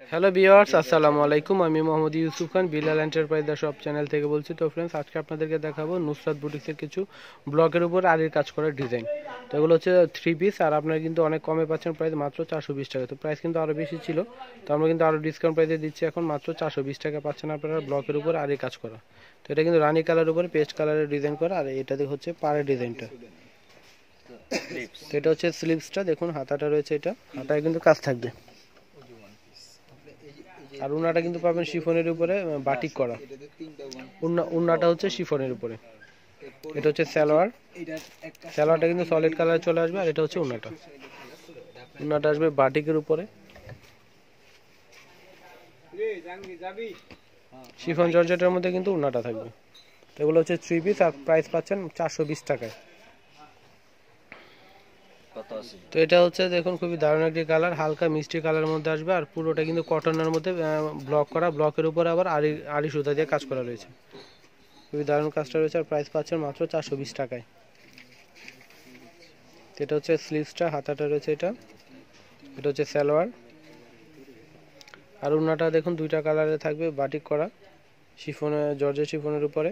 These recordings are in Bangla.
হ্যালো ভিউয়ার্স আসসালামু আলাইকুম। আমি মোহাম্মদ ইউসুফ খান বিলাল এন্টারপ্রাইজ দ্য সব চ্যানেল থেকে বলছি। তো ফ্রেন্ডস আজকে আপনাদেরকে দেখাবো নুসরাত বুটিক্সের কিছু ব্লকের উপর আড়ির কাজ করার ডিজাইন তো এগুলো হচ্ছে থ্রি পিস আর আপনারা কিন্তু অনেক কমে পাচ্ছেন প্রাইস মাত্র চারশো বিশ টাকা। তো প্রাইস কিন্তু আরও বেশি ছিল। তো আমরা কিন্তু আরও ডিসকাউন্ট প্রাইসে দিচ্ছি এখন, মাত্র চারশো বিশ টাকা পাচ্ছেন আপনারা ব্লকের উপর আড়ির কাজ করা। তো এটা কিন্তু রানি কালার উপরে পেস্ট কালারের ডিজাইন করা, আর এটাতে হচ্ছে পাড়ের ডিজাইনটা তো এটা হচ্ছে স্লিপসটা দেখুন, হাতাটা রয়েছে এটা। হাতায় কিন্তু কাজ থাকবে। আর উন্নাটা কিন্তু পাবেন শিফনের উপরে বাটিক করা। উন্নাটা হচ্ছে শিফনের উপরে। এটা হচ্ছে সালোয়ার। সালোয়ারটা কিন্তু সলিড কালারে চলে আসবে, আর এটা হচ্ছে উন্নাটা উন্নাটা আসবে বাটিকের উপরে। শিফন জর্জেটের মধ্যে কিন্তু উন্নাটা থাকবে। এগুলো হচ্ছে থ্রি পিস আর প্রাইস পাচ্ছেন চারশো বিশ টাকায়। তো এটা হচ্ছে, দেখুন, খুবই দারুণ একটি কালার হালকা মিষ্টি কালারের মধ্যে আসবে, আর পুরোটা কিন্তু কটনের মধ্যে ব্লক করা ব্লকের উপরে আবার আড়ি আড়ি সুতা দিয়ে কাজ করা রয়েছে। খুবই দারুণ কাজটা রয়েছে, আর প্রাইস পাচ্ছেন মাত্র চারশো বিশ টাকায়। এটা হচ্ছে স্লিভসটা হাতাটা রয়েছে এটা। এটা হচ্ছে সালোয়ার। আর উন্নাটা, দেখুন, দুইটা কালারে থাকবে বাটিক করা, শিফনে, জর্জের শিফনের উপরে।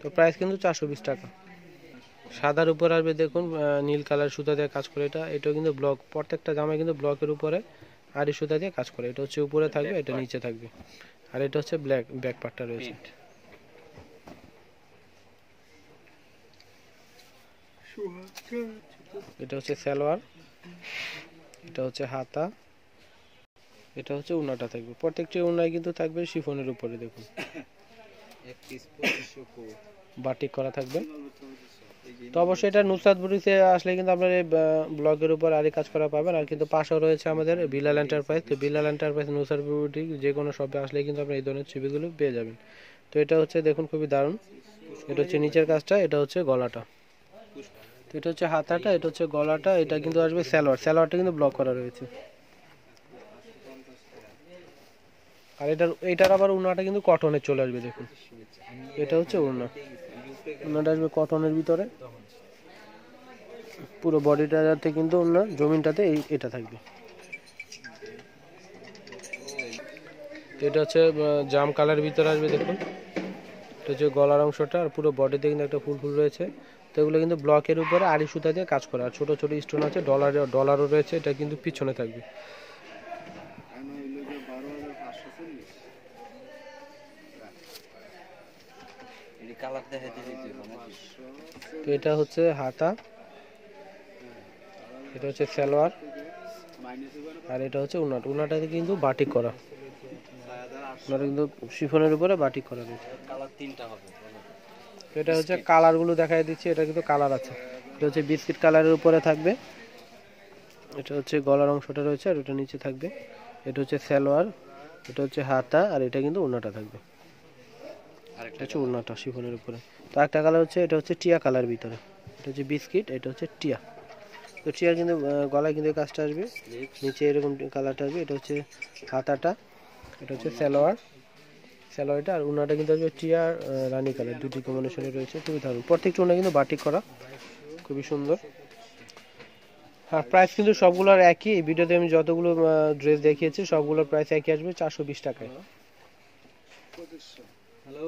তো প্রাইস কিন্তু চারশো বিশ টাকা। সাদার উপর আসবে দেখুন নীল কালার সুতা দিয়ে কাজ করে এটা। এটাও কিন্তু ব্লক প্রত্যেকটা জামায় কিন্তু ব্লকের উপরে আড়ি সুতা দিয়ে কাজ করে। এটা হচ্ছে উপরে থাকবে এটা নিচে থাকবে। আর এটা হচ্ছে ব্ল্যাক ব্যাক পার্টটা রয়েছে। এটা হচ্ছে সালোয়ার এটা হচ্ছে হাতা এটা হচ্ছে উন্নাটা থাকবে। প্রত্যেকটি উনায় কিন্তু থাকবে শিফনের উপরে দেখুন। বাটিক করা থাকবে। তো অবশ্যই এটা নুসরাত বুটিক্সে আসলে কিন্তু আপনার এই ব্লগের উপর আরই কাজ করা পাবেন। আর কিন্তু পাশেও রয়েছে আমাদের বিলাল এন্টারপ্রাইজ তো বিলাল এন্টারপ্রাইজ নুসরাত বুটিক যে কোনো শপে আসলে কিন্তু আপনি এই ধরনের ছবিগুলো পেয়ে যাবেন। তো এটা হচ্ছে দেখুন খুবই দারুণ। এটা হচ্ছে নিচের কাজটা, এটা হচ্ছে গলাটা। তো এটা হচ্ছে হাতাটা, এটা হচ্ছে গলাটা, এটা কিন্তু আসবে স্যালোয়ার স্যালোয়ারটা কিন্তু ব্লক করা রয়েছে। আর এটার এটার আবার উন্নাটা কিন্তু কটনের চলে আসবে দেখুন। এটা হচ্ছে উন্না উন্নাটা আসবে কটনের ভিতরে। পুরো বডিটাতে কিন্তু ওনার জমিনটাতে এই, এটা থাকবে। এটা হচ্ছে জাম কালার ভিতরে আসবে, দেখুন। এটা হচ্ছে গলার অংশটা, আর পুরো বডিতে কিন্তু একটা ফুল ফুল রয়েছে। তো এগুলো কিন্তু ব্লকের উপরে আড়ি সুতা দিয়ে কাজ করা। আর ছোটো ছোটো স্টোন আছে ডলার ডলারও রয়েছে, এটা কিন্তু পিছনে থাকবে। তো এটা হচ্ছে হাতা এটা হচ্ছে সালোয়ার আর এটা হচ্ছে উনাট উনাটাতে কিন্তু বাটিক করা। উনাটা কিন্তু শিফনের উপরে বাটিক করা রয়েছে। কালার তিনটা হবে তো এটা হচ্ছে কালারগুলো দেখাই দিচ্ছি এটা কিন্তু কালার আছে। এটা হচ্ছে বিস্কিট কালারের উপরে থাকবে। এটা হচ্ছে গলার অংশটা রয়েছে আর এটা নিচে থাকবে। এটা হচ্ছে সালোয়ার এটা হচ্ছে হাতা আর এটা কিন্তু উনাটা থাকবে। আরেকটা হচ্ছে উন্নাটা শিফনের উপরে। তো একটা কালার হচ্ছে এটা হচ্ছে টিয়া কালার ভিতরে। এটা হচ্ছে বিস্কিট এটা হচ্ছে টিয়া। তো টিয়া কিন্তু গলায় কিন্তু কাজটা আসবে। নিচে এরকম কালারটা আসবে এটা হচ্ছে হাতাটা এটা হচ্ছে সালোয়ার। সালোয়ারটা আর উন্নাটা কিন্তু আসবে টিয়া আর, রানী কালার দুটি কম্বিনেশনে রয়েছে। খুবই দারুণ। প্রত্যেকটা উন্না কিন্তু বাটিক করা। খুবই সুন্দর। আর প্রাইস কিন্তু সবগুলোর একই। এই ভিডিওতে আমি যতগুলো ড্রেস দেখিয়েছি সবগুলোর প্রাইস একই আসবে চারশো বিশ টাকায়। হ্যালো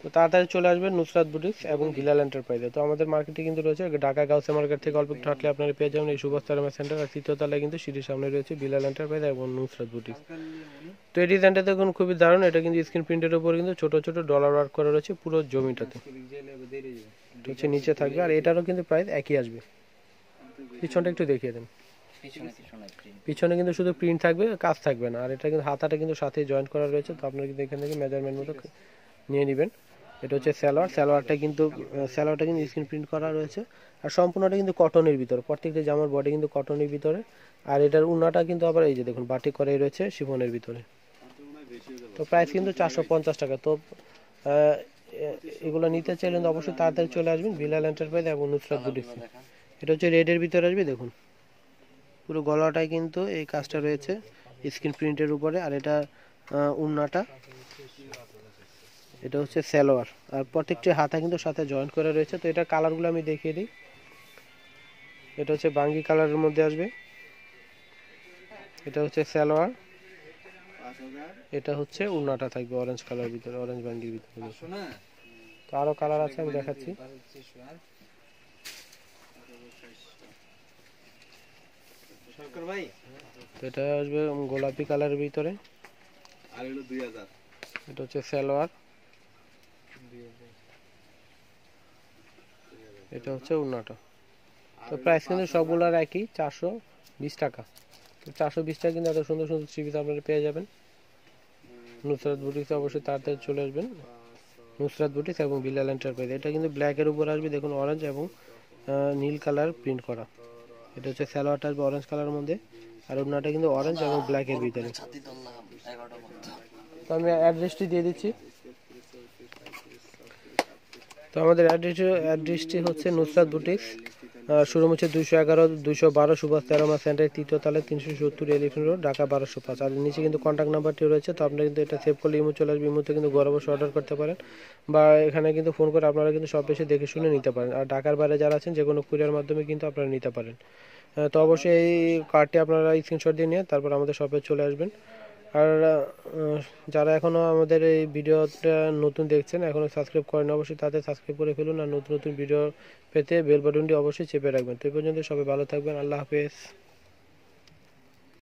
তো তাড়াতাড়ি চলে আসবেন নুসরাত বুটিক্স এবং বিলাল এন্টারপ্রাইজে। তো আমাদের মার্কেটে কিন্তু রয়েছে ঢাকা গাউসে মার্কেট থেকে অল্প একটু হাঁটলে আপনারা পেয়ে যাবেন। এই সুভাষতারামা সেন্টার আর তৃতীয় তলায় কিন্তু সিঁড়ির সামনে রয়েছে বিলাল এন্টারপ্রাইজ এবং নুসরাত বুটিক্স। তো এই ডিজাইনটা দেখুন খুবই দারুণ। এটা কিন্তু স্ক্রিন প্রিন্টের উপর কিন্তু ছোট ছোট ডলার ওয়ার্ক করা রয়েছে পুরো জমিটাতে। হচ্ছে নিচে থাকবে আর এটারও কিন্তু প্রাইস একই আসবে। পিছনটা একটু দেখিয়ে দেন। পিছনে কিন্তু শুধু প্রিন্ট থাকবে কাজ থাকবে না। আর এটা কিন্তু হাতাটা কিন্তু সাথে জয়েন্ট করা রয়েছে তো আপনারা কিন্তু এখান থেকে মেজারমেন্ট মতো নিয়ে নেবেন। এটা হচ্ছে সালোয়ার সালোয়ারটা কিন্তু সালোয়ারটা কিন্তু স্ক্রিন প্রিন্ট করা রয়েছে। আর সম্পূর্ণটা কিন্তু কটনের ভিতরে। প্রত্যেকটা জামার বডি কিন্তু কটনের ভিতরে। আর এটার উনাটা কিন্তু আবার এই যে দেখুন বাটি করাই রয়েছে শিফনের ভিতরে। তো প্রাইস কিন্তু চারশো পঞ্চাশ টাকা। তো এগুলো নিতে চাইলে অবশ্যই তাড়াতাড়ি চলে আসবেন বিলাল এন্টারপ্রাইজ এবং নুসরাত দেখা এটা হচ্ছে রেডের ভিতরে আসবে, দেখুন। পুরো গলাটায় কিন্তু এই কাজটা রয়েছে স্ক্রিন প্রিন্টের উপরে। আর এটা উন্নাটা। এটা হচ্ছে সালোয়ার। আর প্রত্যেকটি হাতা কিন্তু সাথে জয়েন্ট করা রয়েছে। তো এটা কালারগুলো আমি দেখিয়ে দিই। এটা হচ্ছে বাঙ্গি কালারের মধ্যে আসবে। এটা হচ্ছে সালোয়ার। এটা হচ্ছে উন্নাটা থাকবে অরেঞ্জ কালার ভিতরে অরেঞ্জ বাঙ্গির ভিতরে। তো আরও কালার আছে, আমি দেখাচ্ছি। এটা আসবে গোলাপি কালারের ভিতরে। এটা হচ্ছে সালোয়ার। এটা হচ্ছে উন্নাটা তো প্রাইস কিন্তু সবগুলোর একই, চারশো বিশ টাকা। তো চারশো বিশ টাকা কিন্তু এত সুন্দর সুন্দর থ্রি আপনারা পেয়ে যাবেন। নুসরাত বুটিক্সে অবশ্যই তাড়াতাড়ি চলে আসবেন। নুসরাত বুটিক্স এবং বিলাল এন্টারপ্রাইজ এটা কিন্তু ব্ল্যাকের উপর আসবে, দেখুন অরেঞ্জ এবং নীল কালার প্রিন্ট করা। এটা হচ্ছে স্যালোয়ারটা আসবে অরেঞ্জ কালারের মধ্যে। আর ওনাটা কিন্তু অরেঞ্জ এবং ব্ল্যাকের ভিতরে। তো আমি অ্যাড্রেসটি দিয়ে দিচ্ছি। তো আমাদের অ্যাড্রেস, অ্যাড্রেসটি হচ্ছে নুসরাত বুটিক্স শোরুম হচ্ছে দুশো এগারো দুশো বারো সুভাষ তেরোমা সেন্টার তৃতীয় তালে তিনশো সত্তর এলিফেন্ট রোড ঢাকা বারোশো পাঁচ। আর নিচে কিন্তু কন্ট্যাক্ট নাম্বারটি রয়েছে, তো আপনারা কিন্তু এটা সেভ করলে ইমো চলে আসবে ইমোতে কিন্তু ঘরে বসে অর্ডার করতে পারেন। বা এখানে কিন্তু ফোন করে আপনারা কিন্তু সব এসে দেখে শুনে নিতে পারেন। আর ঢাকার বাইরে যারা আছেন, যে কোনো কুরিয়ার মাধ্যমে কিন্তু আপনারা নিতে পারেন। তো অবশ্যই এই কার্ডটি আপনারা স্ক্রিনশট দিয়ে নিয়ে তারপর আমাদের শপে চলে আসবেন। আর যারা এখনও আমাদের এই ভিডিওটা নতুন দেখছেন এখনও সাবস্ক্রাইব করেন অবশ্যই তাতে সাবস্ক্রাইব করে ফেলুন আর নতুন নতুন ভিডিও পেতে বেল বাটনটি অবশ্যই চেপে রাখবেন। তো এই পর্যন্ত সবাই ভালো থাকবেন, আল্লাহ হাফেজ।